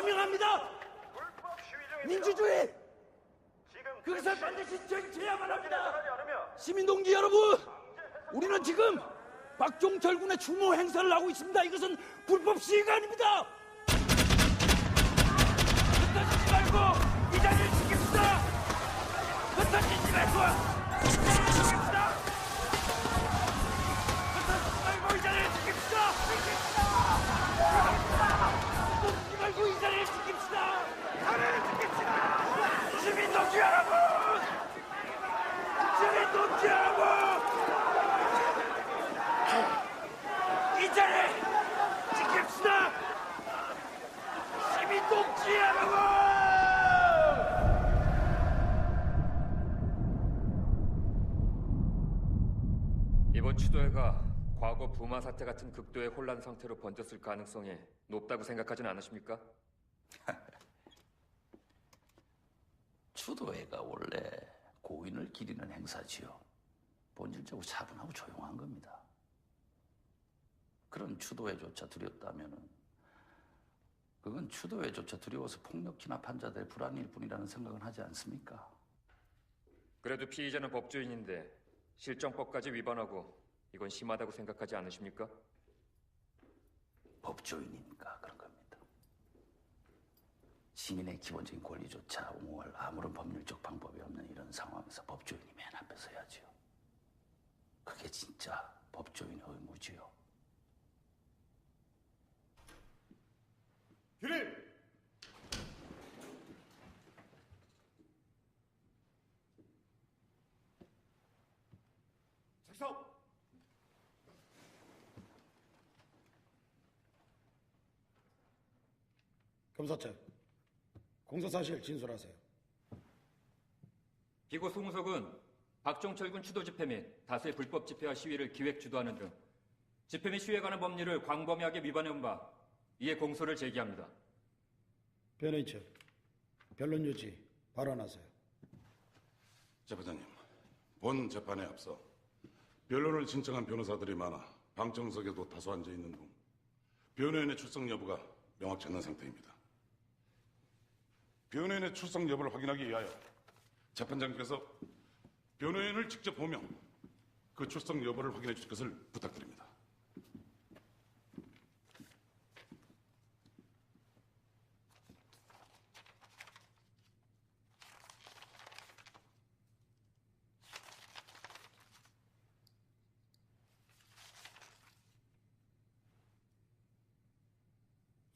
중입니다. 민주주의 그것을 반드시 쟁취해야만 합니다. 않으면 시민 동지 여러분, 우리는 지금 박종철 군의 추모 행사를 하고 있습니다. 이것은 불법 시위가 아닙니다. 이번 추도회가 과거 부마 사태 같은 극도의 혼란 상태로 번졌을 가능성이 높다고 생각하진 않으십니까? 추도회가 원래 고인을 기리는 행사지요. 본질적으로 차분하고 조용한 겁니다. 그런 추도회조차 두렵다면은 그건 추도회조차 두려워서 폭력 진압한 자들의 불안일 뿐이라는 생각은 하지 않습니까? 그래도 피의자는 법조인인데 실정법까지 위반하고 이건 심하다고 생각하지 않으십니까? 법조인이니까 그런 겁니다. 시민의 기본적인 권리조차 옹호할 아무런 법률적 방법이 없는 이런 상황에서 법조인이 맨 앞에 서야지요. 그게 진짜 법조인의 의무지요. 규리! 작성! 검사장, 공소사실 진술하세요. 피고 송우석은 박종철 군 추도 집회 및 다수의 불법 집회와 시위를 기획 주도하는 등 집회 및 시위에 관한 법률을 광범위하게 위반해온 바 이에 공소를 제기합니다. 변호인 측, 변론 유지 발언하세요. 재판장님, 본 재판에 앞서 변론을 신청한 변호사들이 많아 방청석에도 다수 앉아 있는 등 변호인의 출석 여부가 명확치 않은 상태입니다. 변호인의 출석 여부를 확인하기 위하여 재판장께서 변호인을 직접 보며 그 출석 여부를 확인해 주실 것을 부탁드립니다.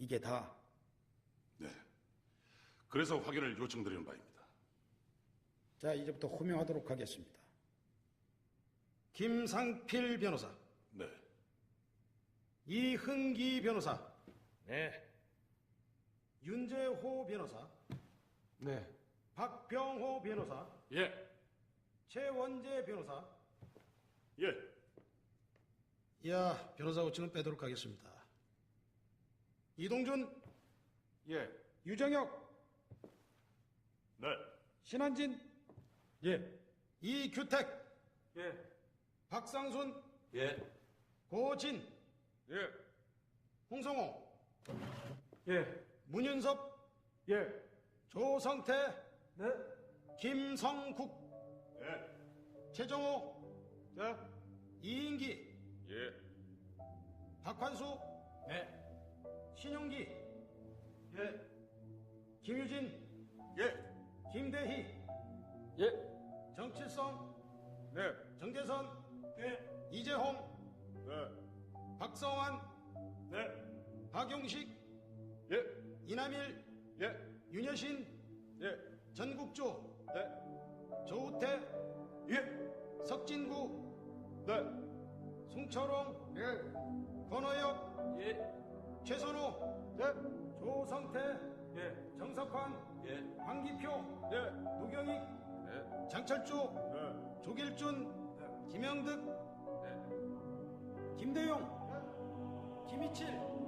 이게 다 네. 그래서 확인을 요청드리는 바입니다. 자, 이제부터 호명하도록 하겠습니다. 김상필 변호사, 네. 이흥기 변호사, 네. 윤재호 변호사, 네. 박병호 변호사, 예. 최원재 변호사. 예. 야, 변호사 호칭은 빼도록 하겠습니다. 이동준, 예. 유정혁, 네. 신한진, 예. 이규택, 예. 박상순, 예. 고진, 예. 홍성호, 예. 문윤섭, 예. 조성태, 네. 김성국, 예. 최정호, 네. 이인기, 예. 박환수, 네. 신용기, 예. 김유진, 예. 김대희, 예. 정칠성, 네. 정재선, 네. 이재홍, 네. 박성환, 네. 박용식, 예. 이남일, 예. 윤여신, 예. 전국조, 네. 조우태, 예. 석진구, 네. 송철홍, 예. 권호혁, 예. 최선호, 네. 조성태, 예. 정석환, 예. 황기표, 예. 노경익, 네. 장철주, 네. 조길준, 김영득, 네. 김대용, 김희칠, 김광호, 이병주,